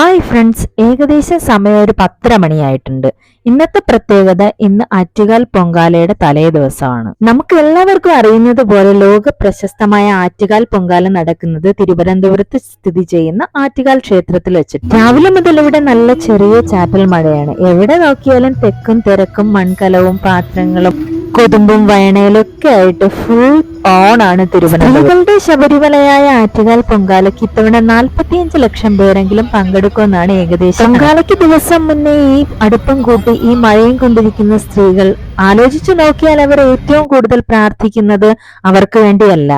Hi friends ഏകദേശം സമയം ഒരു പത്തര മണിയായിട്ടുണ്ട്. ഇന്നത്തെ പ്രത്യേകത ഇന്ന് ആറ്റുകാൽ പൊങ്കാലയുടെ തലേ ദിവസമാണ്. നമുക്ക് എല്ലാവർക്കും അറിയുന്നത് പോലെ ലോക പ്രശസ്തമായ ആറ്റുകാൽ പൊങ്കാല നടക്കുന്നത് തിരുവനന്തപുരത്ത് സ്ഥിതി ചെയ്യുന്ന ആറ്റുകാൽ ക്ഷേത്രത്തിൽ വെച്ചിട്ട്. രാവിലെ മുതൽ ഇവിടെ നല്ല ചെറിയ ചാറ്റൽ മഴയാണ്. എവിടെ നോക്കിയാലും തെക്കും തിരക്കും മൺകലവും പാത്രങ്ങളും കൊതുമ്പും വയണയിലൊക്കെ ആയിട്ട് ഫുൾ ഓൺ ആണ് തിരുവനന്തപുരങ്ങളുടെ ശബരിമലയായ ആറ്റുകാൽ പൊങ്കാലയ്ക്ക് ഇത്തവണ നാൽപ്പത്തിയഞ്ച് ലക്ഷം പേരെങ്കിലും പങ്കെടുക്കുമെന്നാണ് ഏകദേശം. പൊങ്കാലയ്ക്ക് ദിവസം മുന്നേ ഈ അടുപ്പം കൂട്ടി ഈ മഴയും കൊണ്ടിരിക്കുന്ന സ്ത്രീകൾ ആലോചിച്ചു നോക്കിയാൽ അവർ ഏറ്റവും കൂടുതൽ പ്രാർത്ഥിക്കുന്നത് അവർക്ക് വേണ്ടിയല്ല.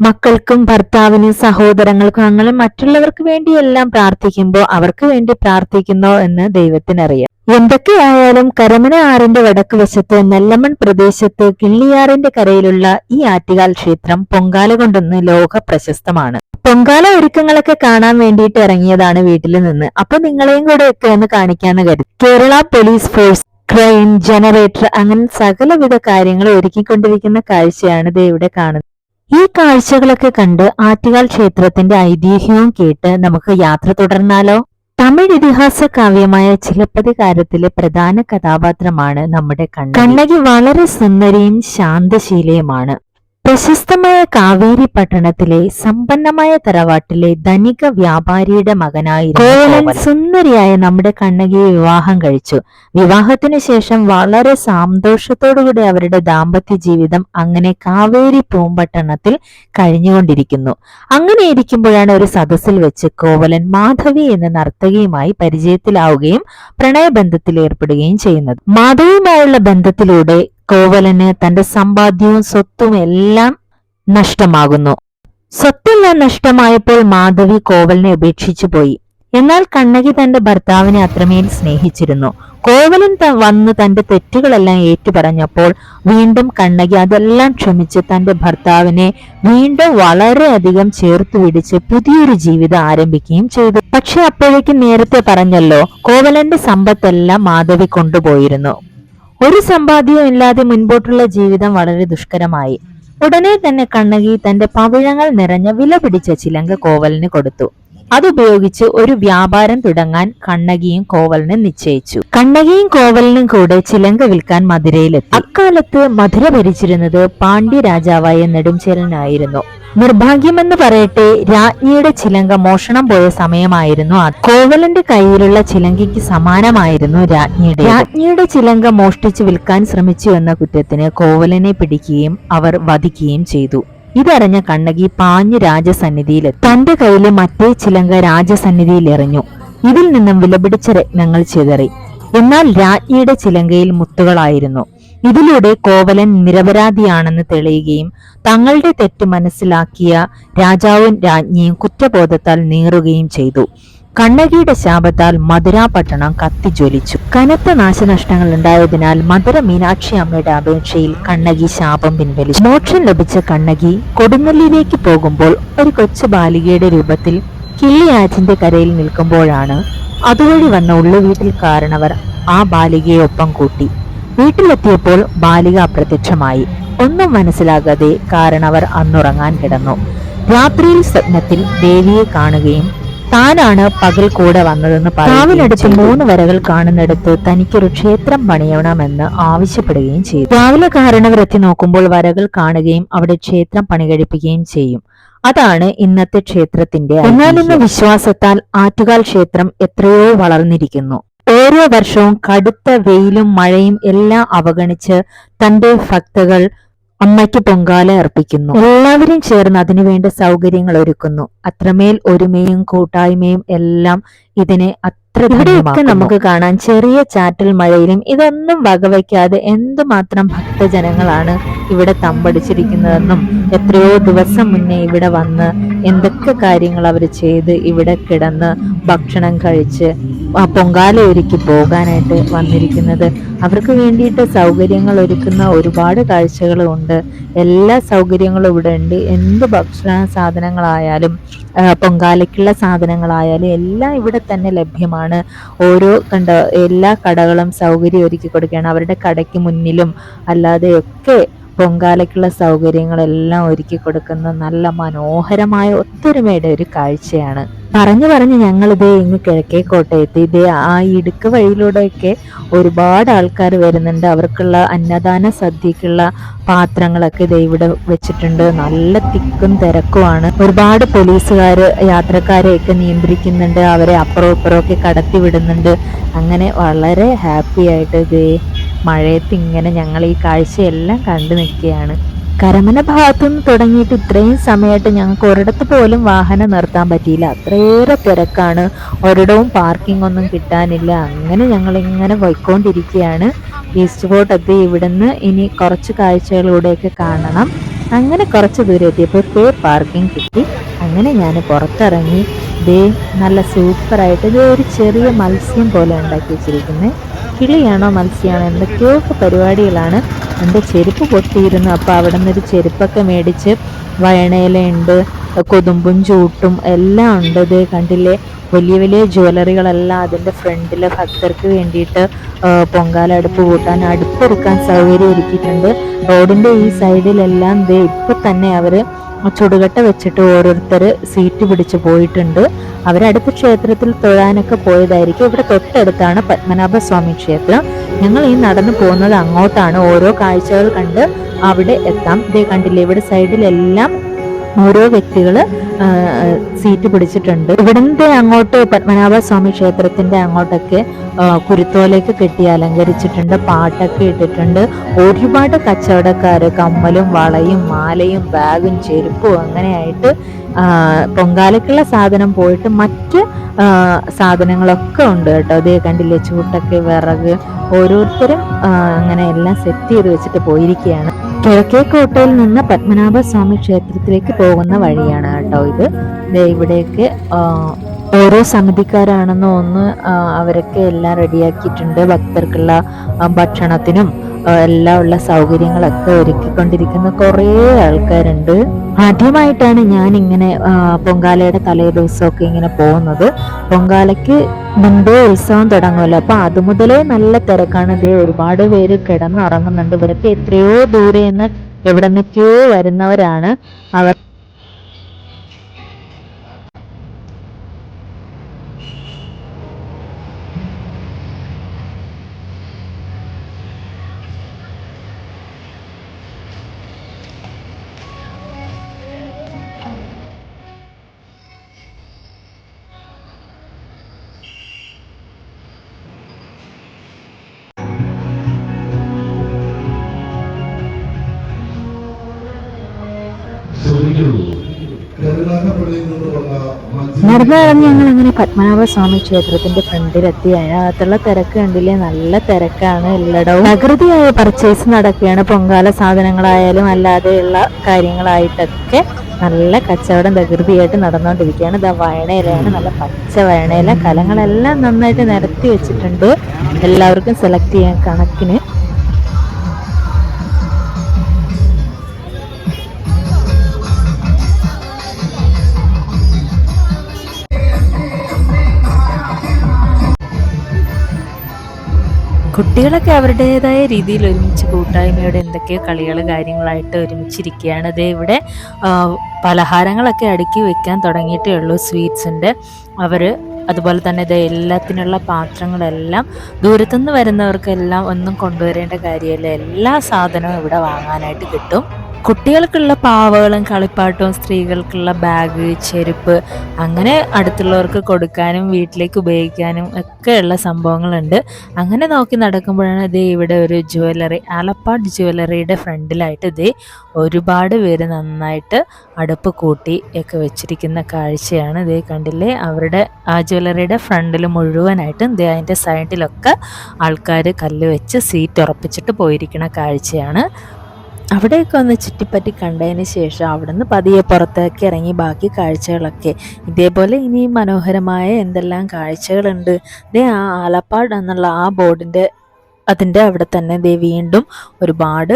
മക്കൾക്കും ഭർത്താവിനും സഹോദരങ്ങൾക്കും അങ്ങനെ മറ്റുള്ളവർക്ക് വേണ്ടിയെല്ലാം പ്രാർത്ഥിക്കുമ്പോൾ അവർക്ക് വേണ്ടി പ്രാർത്ഥിക്കുന്നോ എന്ന് ദൈവത്തിനറിയാം. എന്തൊക്കെയായാലും കരമന ആറിന്റെ വടക്ക് വശത്ത് നെല്ലമൺ പ്രദേശത്ത് കിള്ളിയാറിന്റെ കരയിലുള്ള ഈ ആറ്റുകാൽ ക്ഷേത്രം പൊങ്കാല കൊണ്ടൊന്ന് ലോക പ്രശസ്തമാണ്. പൊങ്കാല ഒരുക്കങ്ങളൊക്കെ കാണാൻ വേണ്ടിയിട്ട് ഇറങ്ങിയതാണ് വീട്ടിൽ നിന്ന്. അപ്പൊ നിങ്ങളെയും കൂടെ ഒക്കെ ഒന്ന് കാണിക്കാന്ന് കരുതി. Kerala police force crane generator അങ്ങനെ സകലവിധ കാര്യങ്ങൾ ഒരുക്കിക്കൊണ്ടിരിക്കുന്ന കാഴ്ചയാണ് ദേ ഇവിടെ കാണുന്നത്. ഈ കാഴ്ചകളൊക്കെ കണ്ട് ആറ്റുകാൽ ക്ഷേത്രത്തിന്റെ ഐതിഹ്യവും കേട്ട് നമുക്ക് യാത്ര തുടർന്നാലോ? തമിഴ് ഇതിഹാസ കാവ്യമായ ചിലപ്പതികാരത്തിലെ പ്രധാന കഥാപാത്രമാണ് നമ്മുടെ കണ്ണകി. കണ്ണകി വളരെ സുന്ദരിയും ശാന്തശീലയുമാണ്. പ്രശസ്തമായ കാവേരി പട്ടണത്തിലെ സമ്പന്നമായ തറവാട്ടിലെ ധനിക വ്യാപാരിയുടെ മകനായിരുന്നു കോവലൻ സുന്ദരിയായ നമ്മുടെ കണ്ണകിയെ വിവാഹം കഴിച്ചു. വിവാഹത്തിനു ശേഷം വളരെ സന്തോഷത്തോടുകൂടി അവരുടെ ദാമ്പത്യ ജീവിതം അങ്ങനെ കാവേരി പൂമ്പട്ടണത്തിൽ കഴിഞ്ഞുകൊണ്ടിരിക്കുന്നു. അങ്ങനെ ഇരിക്കുമ്പോഴാണ് ഒരു സദസ്സിൽ വെച്ച് കോവലൻ മാധവി എന്ന നർത്തകിയുമായി പരിചയത്തിലാവുകയും പ്രണയബന്ധത്തിൽ ഏർപ്പെടുകയും ചെയ്യുന്നത്. മാധവിയുമായുള്ള ബന്ധത്തിലൂടെ കോവലന് തന്റെ സമ്പാദ്യവും സ്വത്തും എല്ലാം നഷ്ടമാകുന്നു. സ്വത്തെല്ലാം നഷ്ടമായപ്പോൾ മാധവി കോവലിനെ ഉപേക്ഷിച്ചു പോയി. എന്നാൽ കണ്ണകി തന്റെ ഭർത്താവിനെ അത്രമേൽ സ്നേഹിച്ചിരുന്നു. കോവലൻ വന്ന് തന്റെ തെറ്റുകളെല്ലാം ഏറ്റുപറഞ്ഞപ്പോൾ വീണ്ടും കണ്ണകി അതെല്ലാം ക്ഷമിച്ച് തന്റെ ഭർത്താവിനെ വീണ്ടും വളരെയധികം ചേർത്ത് പിടിച്ച് പുതിയൊരു ജീവിതം ആരംഭിക്കുകയും ചെയ്തു. പക്ഷെ അപ്പോഴേക്കും നേരത്തെ പറഞ്ഞല്ലോ കോവലന്റെ സമ്പത്തെല്ലാം മാധവി കൊണ്ടുപോയിരുന്നു. ഒരു സമ്പാദ്യവും ഇല്ലാതെ മുൻപോട്ടുള്ള ജീവിതം വളരെ ദുഷ്കരമായി. ഉടനെ തന്നെ കണ്ണകി തന്റെ പവിഴങ്ങൾ നിറഞ്ഞ വില പിടിച്ച ചിലങ്ക കോവലിന് കൊടുത്തു. അതുപയോഗിച്ച് ഒരു വ്യാപാരം തുടങ്ങാൻ കണ്ണകിയും കോവലിനും നിശ്ചയിച്ചു. കണ്ണകിയും കോവലിനും കൂടെ ചിലങ്ക വിൽക്കാൻ മധുരയിലെത്തി. അക്കാലത്ത് മധുര ഭരിച്ചിരുന്നത് പാണ്ഡ്യ രാജാവായ നെടുംചേരനായിരുന്നു. നിർഭാഗ്യമെന്ന് പറയട്ടെ രാജ്ഞിയുടെ ചിലങ്ക മോഷണം പോയ സമയമായിരുന്നു അത്. കോവലന്റെ കയ്യിലുള്ള ചിലങ്കയ്ക്ക് സമാനമായിരുന്നു രാജ്ഞിയുടെ രാജ്ഞിയുടെ ചിലങ്ക മോഷ്ടിച്ചു വിൽക്കാൻ ശ്രമിച്ചു എന്ന കുറ്റത്തിന് കോവലനെ പിടിക്കുകയും അവർ വധിക്കുകയും ചെയ്തു. ഇതറിഞ്ഞ കണ്ണകി പാഞ്ഞ് രാജസന്നിധിയിൽ തന്റെ കയ്യിലെ മറ്റേ ചിലങ്ക രാജസന്നിധിയിൽ എറിഞ്ഞു. ഇതിൽ നിന്നും വിലപിടിച്ച രത്നങ്ങൾ ചിതറി. എന്നാൽ രാജ്ഞിയുടെ ചിലങ്കയിൽ മുത്തുകളായിരുന്നു. ഇതിലൂടെ കോവലൻ നിരപരാധിയാണെന്ന് തെളിയുകയും തങ്ങളുടെ തെറ്റ് മനസ്സിലാക്കിയ രാജാവും രാജ്ഞിയും കുറ്റബോധത്താൽ നീറുകയും ചെയ്തു. കണ്ണകിയുടെ ശാപത്താൽ മധുരാപട്ടണം കത്തിജ്വലിച്ചു. കനത്ത നാശനഷ്ടങ്ങൾ ഉണ്ടായതിനാൽ മധുര മീനാക്ഷി അമ്മയുടെ അപേക്ഷയിൽ കണ്ണകി ശാപം പിൻവലിച്ചു. മോക്ഷം ലഭിച്ച കണ്ണകി കൊടുങ്ങല്ലിലേക്ക് പോകുമ്പോൾ ഒരു കൊച്ചു ബാലികയുടെ രൂപത്തിൽ കിള്ളിയാറ്റിന്റെ കരയിൽ നിൽക്കുമ്പോഴാണ് അതുവഴി വന്ന ഉള്ളുവീട്ടിൽ കാരണവർ ആ ബാലികയെ ഒപ്പം കൂട്ടി. വീട്ടിലെത്തിയപ്പോൾ ബാലിക അപ്രത്യക്ഷമായി. ഒന്നും മനസ്സിലാകാതെ കാരണവർ അന്നുറങ്ങാൻ കിടന്നു. രാത്രിയിൽ സ്വപ്നത്തിൽ ദേവിയെ കാണുകയും താനാണ് പകൽ കൂടെ വന്നതെന്ന് രാവിലെടുത്ത് മൂന്ന് വരകൾ കാണുന്നിടത്ത് തനിക്കൊരു ക്ഷേത്രം പണിയണമെന്ന് ആവശ്യപ്പെടുകയും ചെയ്തു. രാവിലെ കാരണവർ എത്തി നോക്കുമ്പോൾ വരകൾ കാണുകയും അവിടെ ക്ഷേത്രം പണികഴിപ്പിക്കുകയും ചെയ്യും. അതാണ് ഇന്നത്തെ ക്ഷേത്രത്തിന്റെ എന്നാൽ ഇന്ന് വിശ്വാസത്താൽ ആറ്റുകാൽ ക്ഷേത്രം എത്രയോ വളർന്നിരിക്കുന്നു. ഓരോ വർഷവും കടുത്ത വെയിലും മഴയും എല്ലാം അവഗണിച്ച് തന്റെ ഭക്തകൾ അമ്മയ്ക്ക് പൊങ്കാല അർപ്പിക്കുന്നു. എല്ലാവരും ചേർന്ന് അതിനുവേണ്ട സൗകര്യങ്ങൾ ഒരുക്കുന്നു. അത്രമേൽ ഒരുമയും കൂട്ടായ്മയും എല്ലാം ഇതിനെ അത്ര ഇവിടെയൊക്കെ നമുക്ക് കാണാൻ ചെറിയ ചാറ്റൽ മഴയിലും ഇതൊന്നും വകവയ്ക്കാതെ എന്തുമാത്രം ഭക്തജനങ്ങളാണ് ഇവിടെ തമ്പടിച്ചിരിക്കുന്നതെന്നും എത്രയോ ദിവസം മുന്നേ ഇവിടെ വന്ന് എന്തൊക്കെ കാര്യങ്ങൾ അവർ ചെയ്ത് ഇവിടെ കിടന്ന് ഭക്ഷണം കഴിച്ച് ആ പൊങ്കാല ഒരുക്കി പോകാനായിട്ട് വന്നിരിക്കുന്നത്. അവർക്ക് വേണ്ടിയിട്ട് സൗകര്യങ്ങൾ ഒരുക്കുന്ന ഒരുപാട് കാഴ്ചകളും ഉണ്ട്. എല്ലാ സൗകര്യങ്ങളും ഇവിടെ ഉണ്ട് എന്ത് ഭക്ഷണ സാധനങ്ങളായാലും പൊങ്കാലയ്ക്കുള്ള സാധനങ്ങളായാലും എല്ലാം ഇവിടെ തന്നെ ലഭ്യമാണ്. ഓരോ കണ്ട എല്ലാ കടകളും സൗകര്യം ഒരുക്കി കൊടുക്കുകയാണ്. അവരുടെ കടയ്ക്ക് മുന്നിലും അല്ലാതെ ഒക്കെ പൊങ്കാലയ്ക്കുള്ള സൗകര്യങ്ങളെല്ലാം ഒരുക്കി കൊടുക്കുന്ന നല്ല മനോഹരമായ ഒത്തൊരുമയുടെ ഒരു കാഴ്ചയാണ്. പറഞ്ഞു പറഞ്ഞ് ഞങ്ങളിതേ ഇങ്ങ് കിഴക്കേക്കോട്ടെ എത്തി ഇതേ ആ ഇടുക്ക് വഴിയിലൂടെയൊക്കെ ഒരുപാട് ആൾക്കാർ വരുന്നുണ്ട്. അവർക്കുള്ള അന്നദാന സദ്യക്കുള്ള പാത്രങ്ങളൊക്കെ ഇതേ ഇവിടെ വെച്ചിട്ടുണ്ട്. നല്ല തിക്കും തിരക്കുമാണ്. ഒരുപാട് പോലീസുകാർ യാത്രക്കാരെയൊക്കെ നിയന്ത്രിക്കുന്നുണ്ട്. അവരെ അപ്പുറം ഇപ്പുറമൊക്കെ കടത്തി വിടുന്നുണ്ട് അങ്ങനെ വളരെ ഹാപ്പി ആയിട്ട് ഇതേ മഴയത്ത് ഇങ്ങനെ ഞങ്ങൾ ഈ കാഴ്ചയെല്ലാം കണ്ടു നിൽക്കുകയാണ്. കരമന ഭാഗത്തുനിന്ന് തുടങ്ങിയിട്ട് ഇത്രയും സമയമായിട്ട് ഞങ്ങൾക്ക് ഒരിടത്ത് പോലും വാഹനം നിർത്താൻ പറ്റിയില്ല. അത്രയേറെ തിരക്കാണ്. ഒരിടവും പാർക്കിംഗ് ഒന്നും കിട്ടാനില്ല. അങ്ങനെ ഞങ്ങൾ ഇങ്ങനെ പോയിക്കൊണ്ടിരിക്കുകയാണ്. ഈസ്റ്റ് ഫോർട്ട് എത്തി ഇവിടുന്ന് ഇനി കുറച്ച് കാഴ്ചകളിലൂടെയൊക്കെ കാണണം. അങ്ങനെ കുറച്ച് ദൂരം എത്തിയപ്പോൾ പേ പാർക്കിംഗ് കിട്ടി. അങ്ങനെ ഞാൻ പുറത്തിറങ്ങി. ദേ നല്ല സൂപ്പറായിട്ട് ഇത് ഒരു ചെറിയ മത്സ്യം പോലെ ഉണ്ടാക്കി വെച്ചിരിക്കുന്നത് കിളിയാണോ മത്സ്യമാണോ എന്തൊക്കെയോ പരിപാടികളാണ്? എന്റെ ചെരുപ്പ് പൊട്ടിയിരുന്നു. അപ്പോൾ അവിടെ നിന്നൊരു ചെരുപ്പൊക്കെ മേടിച്ച് വയണയിലുണ്ട് കൊതുമ്പും ചൂട്ടും എല്ലാം ഉണ്ട്. കണ്ടില്ലേ? വലിയ വലിയ ജ്വല്ലറികളെല്ലാം അതിന്റെ ഫ്രണ്ടിലെ ഭക്തർക്ക് വേണ്ടിയിട്ട് പൊങ്കാല അടുപ്പ് കൂട്ടാൻ അടുപ്പൊരുക്കാൻ സൗകര്യം ഒരുക്കിയിട്ടുണ്ട്. റോഡിന്റെ ഈ സൈഡിലെല്ലാം ദേ ഇപ്പം തന്നെ അവർ ചുടുകട്ട വെച്ചിട്ട് ഓരോരുത്തർ സീറ്റ് പിടിച്ച് പോയിട്ടുണ്ട്. അവരടുത്ത ക്ഷേത്രത്തിൽ തൊഴാനൊക്കെ പോയതായിരിക്കും. ഇവിടെ തൊട്ടടുത്താണ് പത്മനാഭസ്വാമി ക്ഷേത്രം. ഞങ്ങൾ ഈ നടന്നു പോകുന്നത് അങ്ങോട്ടാണ്. ഓരോ കാഴ്ചകൾ കണ്ട് അവിടെ എത്താം. ഇതേ കണ്ടില്ലേ ഇവിടെ സൈഡിലെല്ലാം ഓരോ വ്യക്തികൾ സീറ്റ് പിടിച്ചിട്ടുണ്ട്. ഇവിടുത്തെ അങ്ങോട്ട് പത്മനാഭ സ്വാമി ക്ഷേത്രത്തിന്റെ അങ്ങോട്ടൊക്കെ ആ, കുരുത്തോലേക്ക് കെട്ടി അലങ്കരിച്ചിട്ടുണ്ട് പാട്ടൊക്കെ ഇട്ടിട്ടുണ്ട്. ഒരുപാട് കച്ചവടക്കാർ കമ്മലും വളയും മാലയും ബാഗും ചെരുപ്പും അങ്ങനെയായിട്ട് പൊങ്കാലയ്ക്കുള്ള സാധനം പോയിട്ട് മറ്റ് സാധനങ്ങളൊക്കെ ഉണ്ട് കേട്ടോ. അതേ കണ്ടില്ലേ ചൂട്ടൊക്കെ വിറക്. ഓരോരുത്തരും അങ്ങനെ എല്ലാം സെറ്റ് ചെയ്ത് വെച്ചിട്ട് പോയിരിക്കുകയാണ്. കിഴക്കേക്കോട്ടയിൽ നിന്ന് പത്മനാഭ സ്വാമി ക്ഷേത്രത്തിലേക്ക് പോകുന്ന വഴിയാണ് കേട്ടോ ഇത്. ഇവിടെയൊക്കെ ഓരോ സമിതിക്കാരാണെന്ന് ഒന്ന് അവരൊക്കെ എല്ലാം റെഡിയാക്കിയിട്ടുണ്ട്. ഭക്തർക്കുള്ള ഭക്ഷണത്തിനും എല്ലാം ഉള്ള സൗകര്യങ്ങളൊക്കെ ഒരുക്കിക്കൊണ്ടിരിക്കുന്ന കുറേ ആൾക്കാരുണ്ട്. ആദ്യമായിട്ടാണ് ഞാൻ ഇങ്ങനെ പൊങ്കാലയുടെ തലേ ദിവസമൊക്കെ ഇങ്ങനെ പോകുന്നത്. പൊങ്കാലയ്ക്ക് മുമ്പേ ഉത്സവം തുടങ്ങുമല്ലോ. അപ്പൊ അത് മുതലേ നല്ല തിരക്കാണ്. ഇതേ ഒരുപാട് പേര് കിടന്നുറങ്ങുന്നുണ്ട്. ഇവരൊക്കെ എത്രയോ ദൂരെ നിന്ന് എവിടെ നിന്നൊക്കെയോ വരുന്നവരാണ്. അവർ കരുനാഗപ്പള്ളിയിൽ നിന്നുള്ള മഞ്ജു നടന്നു നടന്ന് ഞങ്ങൾ അങ്ങനെ പത്മനാഭ സ്വാമി ക്ഷേത്രത്തിന്റെ ഫ്രണ്ടിലെത്തി. അതിനകത്തുള്ള തിരക്ക് കണ്ടില്ലേ? നല്ല തിരക്കാണ്. എല്ലായിടവും പ്രകൃതിയായ പർച്ചേസ് നടക്കുകയാണ്. പൊങ്കാല സാധനങ്ങളായാലും അല്ലാതെയുള്ള കാര്യങ്ങളായിട്ടൊക്കെ നല്ല കച്ചവടം പ്രകൃതിയായിട്ട് നടന്നുകൊണ്ടിരിക്കുകയാണ്. ഇതാ വയണയിലാണ് നല്ല പച്ച വയണയില. കലങ്ങളെല്ലാം നന്നായിട്ട് നിരത്തി വെച്ചിട്ടുണ്ട്. എല്ലാവർക്കും സെലക്ട് ചെയ്യാൻ കണക്കിന്. കുട്ടികളൊക്കെ അവരുടേതായ രീതിയിൽ ഒരുമിച്ച് കൂട്ടായ്മയോടെ എന്തൊക്കെയോ കളികൾ കാര്യങ്ങളായിട്ട് ഒരുമിച്ചിരിക്കുകയാണ്. അതേ ഇവിടെ പലഹാരങ്ങളൊക്കെ അടുക്കി വെക്കാൻ തുടങ്ങിയിട്ടേ ഉള്ളൂ സ്വീറ്റ്സിന്റെ അവർ അതുപോലെ തന്നെ ഇത് എല്ലാത്തിനുള്ള പാത്രങ്ങളെല്ലാം ദൂരത്തുനിന്ന് വരുന്നവർക്കെല്ലാം ഒന്നും കൊണ്ടുവരേണ്ട കാര്യമല്ല. എല്ലാ സാധനവും ഇവിടെ വാങ്ങാനായിട്ട് കിട്ടും. കുട്ടികൾക്കുള്ള പാവകളും കളിപ്പാട്ടവും സ്ത്രീകൾക്കുള്ള ബാഗ് ചെരുപ്പ് അങ്ങനെ അടുത്തുള്ളവർക്ക് കൊടുക്കാനും വീട്ടിലേക്ക് ഉപയോഗിക്കാനും ഒക്കെയുള്ള സംഭവങ്ങളുണ്ട്. അങ്ങനെ നോക്കി നടക്കുമ്പോഴാണ് ഇതേ ഇവിടെ ഒരു ജുവലറി ആലപ്പാട് ജുവലറിയുടെ ഫ്രണ്ടിലായിട്ട് ഇതേ ഒരുപാട് പേര് നന്നായിട്ട് അടുപ്പ് കൂട്ടി ഒക്കെ വെച്ചിരിക്കുന്ന കാഴ്ചയാണ് ഇതേ കണ്ടില്ലേ? അവരുടെ ആ ജുവലറിയുടെ ഫ്രണ്ടിൽ മുഴുവനായിട്ടും ഇതേ അതിന്റെ സൈഡിലൊക്കെ ആൾക്കാർ കല്ല് വെച്ച് സീറ്റ് ഉറപ്പിച്ചിട്ട് പോയിരിക്കുന്ന കാഴ്ചയാണ്. അവിടെയൊക്കെ ഒന്ന് ചുറ്റിപ്പറ്റി കണ്ടതിന് ശേഷം അവിടുന്ന് പതിയെ പുറത്തേക്ക് ഇറങ്ങി ബാക്കി കാഴ്ചകളൊക്കെ. ഇതേപോലെ ഇനി മനോഹരമായ എന്തെല്ലാം കാഴ്ചകളുണ്ട്? ദേ ആ ആലപ്പാട് എന്നുള്ള ആ ബോർഡിന്റെ അതിന്റെ അവിടെ തന്നെ ദേ വീണ്ടും ഒരുപാട്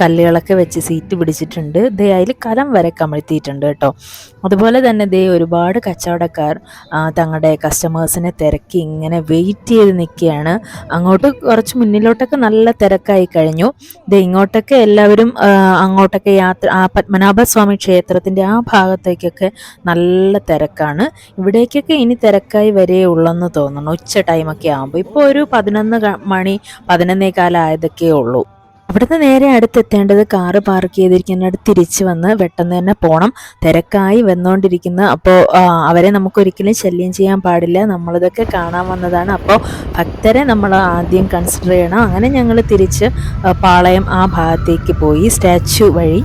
കല്ലുകളൊക്കെ വെച്ച് സീറ്റ് പിടിച്ചിട്ടുണ്ട്. ദേ അതിൽ കലം വരെ കമഴ്ത്തിയിട്ടുണ്ട് കേട്ടോ. അതുപോലെ തന്നെ ദേ ഒരുപാട് കച്ചവടക്കാർ തങ്ങളുടെ കസ്റ്റമേഴ്സിനെ തിരക്കി ഇങ്ങനെ വെയിറ്റ് ചെയ്ത് നിൽക്കുകയാണ്. അങ്ങോട്ട് കുറച്ച് മുന്നിലോട്ടൊക്കെ നല്ല തിരക്കായി കഴിഞ്ഞു. ദേ ഇങ്ങോട്ടൊക്കെ എല്ലാവരും അങ്ങോട്ടൊക്കെ യാത്ര ആ പത്മനാഭസ്വാമി ക്ഷേത്രത്തിന്റെ ആ ഭാഗത്തേക്കൊക്കെ നല്ല തിരക്കാണ്. ഇവിടേക്കൊക്കെ ഇനി തിരക്കായി വരേ ഉള്ളെന്ന് തോന്നുന്നു. ഉച്ച ടൈമൊക്കെ ആകുമ്പോൾ ഇപ്പോൾ ഒരു പതിനൊന്ന് മണി പതിനൊന്നേ കാലമായതൊക്കെ ഉള്ളൂ. അവിടുന്ന് നേരെ അടുത്തെത്തേണ്ടത് കാറ് പാർക്ക് ചെയ്തിരിക്കുന്നിടത്ത് തിരിച്ചു വന്ന് പെട്ടെന്ന് തന്നെ പോകണം തിരക്കായി വന്നുകൊണ്ടിരിക്കുന്ന അപ്പോൾ അവരെ നമുക്കൊരിക്കലും ശല്യം ചെയ്യാൻ പാടില്ല. നമ്മളിതൊക്കെ കാണാൻ വന്നതാണ്. അപ്പോൾ ഭക്തരെ നമ്മൾ ആദ്യം കൺസിഡർ ചെയ്യണം. അങ്ങനെ ഞങ്ങൾ തിരിച്ച് പാളയം ആ ഭാഗത്തേക്ക് പോയി. സ്റ്റാച്യു വഴി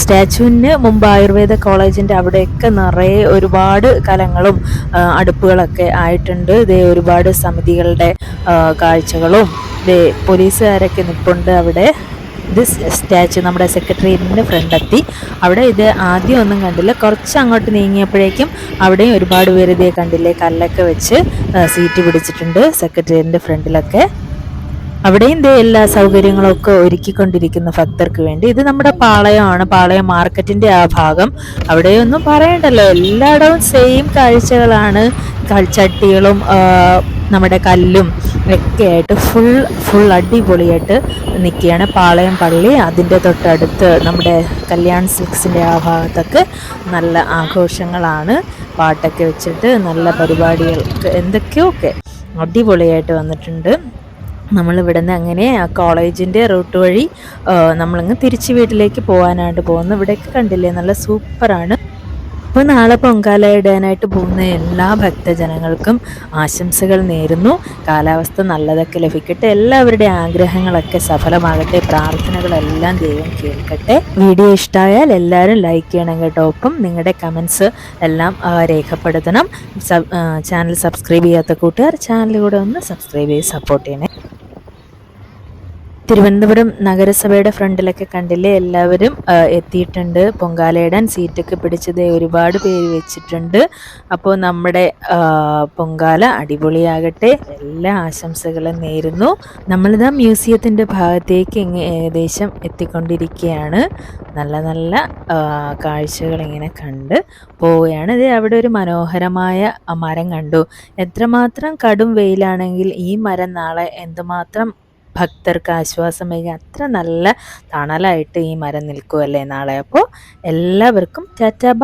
സ്റ്റാച്ചുവിന് മുമ്പ് ആയുർവേദ കോളേജിന്റെ അവിടെയൊക്കെ നിറയെ ഒരുപാട് കലങ്ങളും അടുപ്പുകളൊക്കെ ആയിട്ടുണ്ട്. ഇതേ ഒരുപാട് സമിതികളുടെ കാഴ്ചകളും. ഇതേ പോലീസുകാരൊക്കെ നിൽപ്പുണ്ട് അവിടെ. ഇത് സ്റ്റാച്ചു നമ്മുടെ സെക്രട്ടേറിയറ്റിന്റെ ഫ്രണ്ടെത്തി. അവിടെ ഇത് ആദ്യം ഒന്നും കണ്ടില്ല. കുറച്ച് അങ്ങോട്ട് നീങ്ങിയപ്പോഴേക്കും അവിടെയും ഒരുപാട് പേര് ഇതേ കണ്ടില്ലേ കല്ലൊക്കെ വെച്ച് സീറ്റ് പിടിച്ചിട്ടുണ്ട് സെക്രട്ടേറിയറ്റിന്റെ ഫ്രണ്ടിലൊക്കെ. അവിടെയും ദേ എല്ലാ സൗകര്യങ്ങളും ഒക്കെ ഒരുക്കിക്കൊണ്ടിരിക്കുന്ന ഭക്തർക്ക് വേണ്ടി. ഇത് നമ്മുടെ പാളയമാണ് പാളയം മാർക്കറ്റിന്റെ ആ ഭാഗം. അവിടെയൊന്നും പറയണ്ടല്ലോ എല്ലായിടവും സെയിം കാഴ്ചകളാണ്. കൾച്ചട്ടികളും നമ്മുടെ കല്ലും ഒക്കെ ആയിട്ട് ഫുൾ ഫുൾ അടിപൊളിയായിട്ട് നിൽക്കുകയാണ് പാളയം പള്ളി. അതിന്റെ തൊട്ടടുത്ത് നമ്മുടെ കല്യാൺ സിൽക്സിന്റെ ആ ഭാഗത്തൊക്കെ നല്ല ആഘോഷങ്ങളാണ്. പാട്ടൊക്കെ വെച്ചിട്ട് നല്ല പരിപാടികൾക്ക് എന്തൊക്കെയോ ഒക്കെ അടിപൊളിയായിട്ട് വന്നിട്ടുണ്ട്. നമ്മൾ അങ്ങനെ ആ കോളേജിന്റെ റൂട്ട് വഴി നമ്മളങ്ങ് തിരിച്ച് വീട്ടിലേക്ക് പോകാനായിട്ട് പോകുന്നു. ഇവിടെയൊക്കെ കണ്ടില്ലേ നല്ല സൂപ്പറാണ്. അപ്പോൾ നാളെ പൊങ്കാല ഇടാനായിട്ട് പോകുന്ന എല്ലാ ഭക്തജനങ്ങൾക്കും ആശംസകൾ നേരുന്നു. കാലാവസ്ഥ നല്ലതൊക്കെ ലഭിക്കട്ടെ. എല്ലാവരുടെ ആഗ്രഹങ്ങളൊക്കെ സഫലമാകട്ടെ. പ്രാർത്ഥനകളെല്ലാം ദൈവം കേൾക്കട്ടെ. വീഡിയോ ഇഷ്ടമായാൽ എല്ലാവരും ലൈക്ക് ചെയ്യണം കേട്ടോ. ഒപ്പം നിങ്ങളുടെ കമൻസ് എല്ലാം രേഖപ്പെടുത്തണം. ചാനൽ സബ്സ്ക്രൈബ് ചെയ്യാത്ത കൂട്ടുകാർ ചാനൽ കൂടെ ഒന്ന് സബ്സ്ക്രൈബ് ചെയ്ത് സപ്പോർട്ട് ചെയ്യണേ. തിരുവനന്തപുരം നഗരസഭയുടെ ഫ്രണ്ടിലൊക്കെ കണ്ടില്ലേ? എല്ലാവരും എത്തിയിട്ടുണ്ട്. പൊങ്കാലയിടാൻ സീറ്റൊക്കെ പിടിച്ചത് ഒരുപാട് പേര് വെച്ചിട്ടുണ്ട്. അപ്പോൾ നമ്മുടെ പൊങ്കാല അടിപൊളിയാകട്ടെ. എല്ലാ ആശംസകളും നേരുന്നു. നമ്മളിതാ മ്യൂസിയത്തിന്റെ ഭാഗത്തേക്ക് ഏകദേശം എത്തിക്കൊണ്ടിരിക്കുകയാണ് നല്ല നല്ല കാഴ്ചകൾ ഇങ്ങനെ കണ്ട് പോവുകയാണ്. ഇത് അവിടെ ഒരു മനോഹരമായ മരം കണ്ടു. എത്രമാത്രം കടും വെയിലാണെങ്കിൽ ഈ മരം നാളെ എന്തുമാത്രം ഭക്തർക്ക് ആശ്വാസമേകി അത്ര നല്ല തണലായിട്ട് ഈ മരം നിൽക്കുമല്ലേ നാളെ? അപ്പോൾ എല്ലാവർക്കും ടാറ്റാ ബൈ.